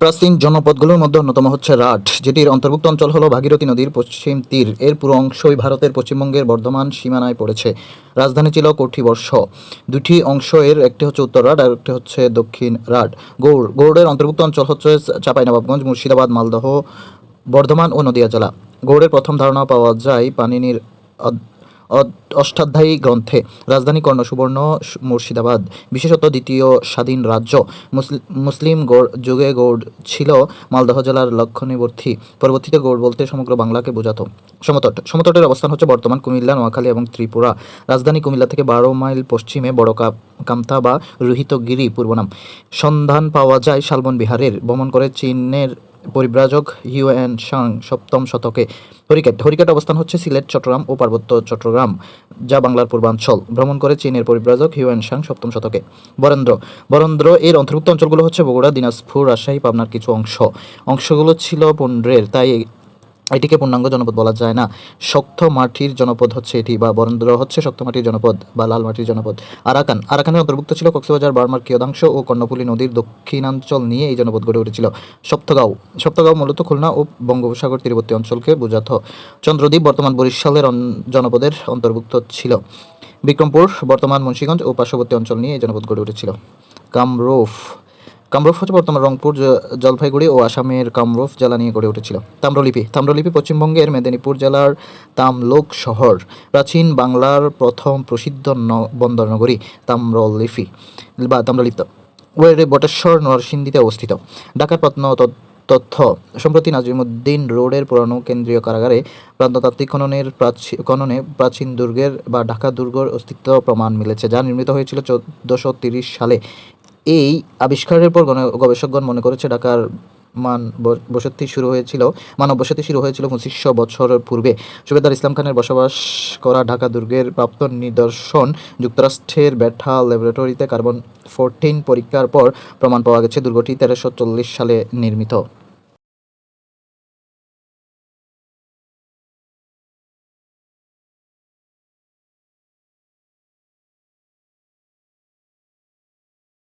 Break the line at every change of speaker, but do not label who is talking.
প্রাচীন জনপদগুলোর মধ্যে অন্যতম হচ্ছে রাট যেটির অন্তর্ভুক্ত অঞ্চল হলো ভাগীরথী নদীর পশ্চিম তীর। এর পুরো অংশই ভারতের পশ্চিমবঙ্গের বর্ধমান সীমানায় পড়েছে। রাজধানী ছিল কঠিবর্ষ। দুটি অংশ, এর একটি হচ্ছে উত্তর রাট আর একটি হচ্ছে দক্ষিণ রাট গৌড়, গৌড়ের অন্তর্ভুক্ত অঞ্চল হচ্ছে চাঁপাইনবাবগঞ্জ, মুর্শিদাবাদ, মালদহ, বর্ধমান ও নদিয়া জেলা। গৌড়ের প্রথম ধারণা পাওয়া যায় পানিনির অষ্টাধ্যায়ী গ্রন্থে, রাজধানী কর্ণ সুবর্ণ মুর্শিদাবাদ। বিশেষত দ্বিতীয় স্বাধীন রাজ্য, মুসলি- মুসলিম গৌড় যুগে গৌড় ছিল মালদহ জেলার লক্ষণীবর্তী। পরবর্তীতে গৌড় বলতে সমগ্র বাংলাকে বোঝাতো। সমতট সমতটের অবস্থান হচ্ছে বর্তমান কুমিল্লা, নোয়াখালী এবং ত্রিপুরা। রাজধানী কুমিল্লা থেকে বারো মাইল পশ্চিমে বড় কামতা বা রোহিতগিরি পূর্ব নাম সন্ধান পাওয়া যায় শালবন বিহারের। ভ্রমণ করে চীনের পরিব্রাজক হিউয়েন শাং সপ্তম শতকে হরিকেট। হরিকেট অবস্থান হচ্ছে সিলেট, চট্টগ্রাম ও পার্বত্য চট্টগ্রাম, যা বাংলার পূর্বাঞ্চল। ভ্রমণ করে চীনের পরিব্রাজক হিউএন শাং সপ্তম শতকে। বরেন্দ্র। বরেন্দ্র এর অন্তর্ভুক্ত অঞ্চলগুলো হচ্ছে বগুড়া, দিনাজপুর, রাজশাহী, পাবনার কিছু অংশ। অংশগুলো ছিল পণ্ডের তাই এটিকে পূর্ণাঙ্গ জনপদ বলা যায় না। শক্ত মাটির জনপদ হচ্ছে এটি বা বরেন্দ্র হচ্ছে শক্ত মাটির জনপদ বা লাল মাটির জনপদ। আরাকান আরাকানের অন্তর্ভুক্ত ছিল কক্সবাজার, বার্মার কিয়দাংশ ও কর্ণফুলী নদীর দক্ষিণাঞ্চল নিয়ে এই জনপদ গড়ে উঠেছিল। সপ্তগাঁও সপ্তগাঁও মূলত খুলনা ও বঙ্গোপসাগর তীরবর্তী অঞ্চলকে বোঝাত। চন্দ্রদ্বীপ বর্তমান বরিশালের জনপদের অন্তর্ভুক্ত ছিল। বিক্রমপুর, বর্তমান মুন্সীগঞ্জ ও পার্শ্ববর্তী অঞ্চল নিয়ে এই জনপদ গড়ে উঠেছিল। কামরূপ কামরূপ হচ্ছে বর্তমান রংপুর জলপাইগুড়ি ও আসামের কামরূপ জেলা নিয়ে গড়ে উঠেছিল। তাম্রলিপি তাম্রলিপি পশ্চিমবঙ্গের মেদিনীপুর জেলার তামলোক শহর, প্রাচীন বাংলার প্রথম প্রসিদ্ধ ন- বন্দর নগরী তাম্রলিপি বা তাম্রলিপ্ত, ওয়ের বটেশ্বর নরসিংদীতে অবস্থিত। ঢাকার প্রত্ন তথ্য, সম্প্রতি নাজিমুদ্দিন রোডের পুরানো কেন্দ্রীয় কারাগারে প্রান্ততাত্ত্বিক খননের প্রাচী- খননে প্রাচীন দুর্গের বা ঢাকা দুর্গের অস্তিত্ব প্রমাণ মিলেছে, যা নির্মিত হয়েছিল চোদ্দোশো সালে। এই আবিষ্কারের পর গণ- গবেষকগণ মনে করেছে ঢাকার মান বসতি শুরু হয়েছিল, মানব বসতি শুরু হয়েছিল পঁচিশশো বছরের পূর্বে। সুবেদার ইসলাম খানের বসবাস করা ঢাকা দুর্গের প্রাপ্ত নিদর্শন যুক্তরাষ্ট্রের ব্যাঠা ল্যাবরেটরিতে কার্বন ফোরটিন পরীক্ষার পর প্রমাণ পাওয়া গেছে দুর্গটি তেরোশো চল্লিশ সালে নির্মিত।